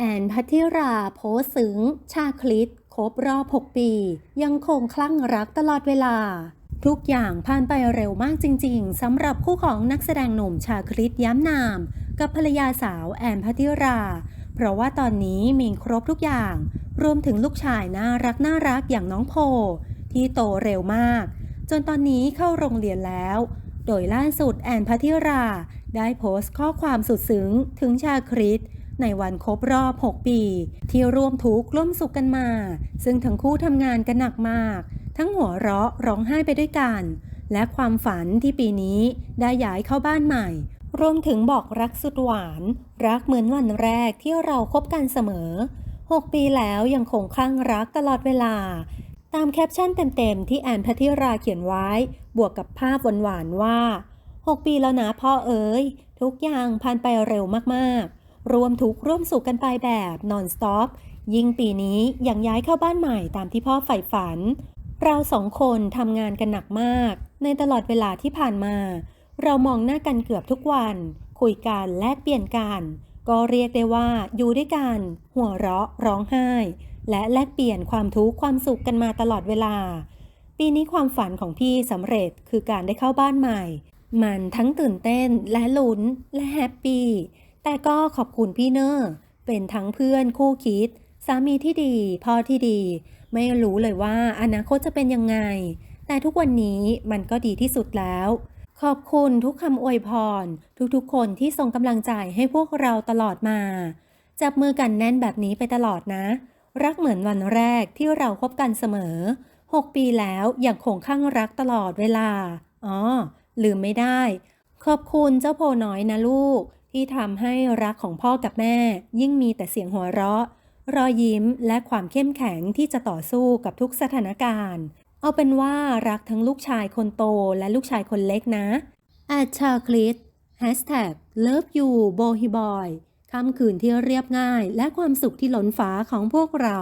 แอนพัทิราโพสึง ชาคลิตครบรอบ 6 ปี ยังคงคลั่งรักตลอดเวลา ทุกอย่างผ่านไปเร็วมากจริง ๆสำหรับคู่ของนักแสดงหนุ่มชาคลิตย้ำนาม กับภรรยาสาวแอนพัทิรา เพราะว่าตอนนี้มีครบทุกอย่าง รวมถึงลูกชายน่ารักน่ารักอย่างน้องโพ ที่โตเร็วมาก จนตอนนี้เข้าโรงเรียนแล้ว โดยล่าสุดแอนพัทิรา ได้โพสต์ข้อความสุดซึ้งถึงชาคริต ในวันครบรอบ 6 ปี ที่ร่วมทุกข์ร่วมสุขกันมา ซึ่งทั้งคู่ทำงานกันหนักมาก ทั้งหัวเราะร้องไห้ไปด้วยกัน และความฝันที่ปีนี้ได้ย้ายเข้าบ้านใหม่ รวมถึงบอกรักสุดหวาน รักเหมือนวันแรกที่เราคบกันเสมอ 6 ปีแล้วยังคงคลั่งรักตลอดเวลาตามแคปชั่นเต็มๆ ที่แอนพัทธิราเขียนไว้ บวกกับภาพหวานๆว่า 6 ปีแล้วนะพ่อเอ๋ย ทุกอย่างผ่านไปเร็วมากๆ รวมทุกข์ร่วมสุขกันไปแบบนอนสต็อปยิ่งปีนี้ยังย้ายเข้าบ้านใหม่ตามที่พ่อใฝ่ฝัน เราสองคนทำงานกันหนักมาก ในตลอดเวลาที่ผ่านมา เรามองหน้ากันเกือบทุกวัน คุยกันแลกเปลี่ยนกัน ก็เรียกได้ว่าอยู่ด้วยกัน หัวเราะร้องไห้ และแลกเปลี่ยนความทุกข์ความสุขกันมาตลอดเวลา ปีนี้ความฝันของพี่สำเร็จคือการได้เข้าบ้านใหม่ มันทั้งตื่นเต้นและลุ้นและแฮปปี้ แต่ก็ขอบคุณพี่เนอร์เป็นทั้งเพื่อนคู่คิด สามีที่ดี พ่อที่ดี ไม่รู้เลยว่าอนาคตจะเป็นยังไง แต่ทุกวันนี้มันก็ดีที่สุดแล้ว ขอบคุณทุกคำอวยพร ทุกๆ คนที่ส่งกำลังใจให้พวกเราตลอดมา จับมือกันแน่นแบบนี้ไปตลอดนะ รักเหมือนวันแรกที่เราคบกันเสมอ 6 ปีแล้วอยังคงข้างรักตลอดเวลาอ๋อลืมไม่ได้ ขอบคุณเจ้าโพน้อยนะลูก ที่ทำให้รักของพ่อกับแม่ ยิ่งมีแต่เสียงหัวเราะ รอยยิ้มและความเข้มแข็งที่จะต่อสู้กับทุกสถานการณ์ เอาเป็นว่ารักทั้งลูกชายคนโตและลูกชายคนเล็กนะแอดชาคลิต Hashtag Love You Boy Boy ค่ำคืนที่เรียบง่ายและความสุขที่ล้นฟ้าของพวกเรา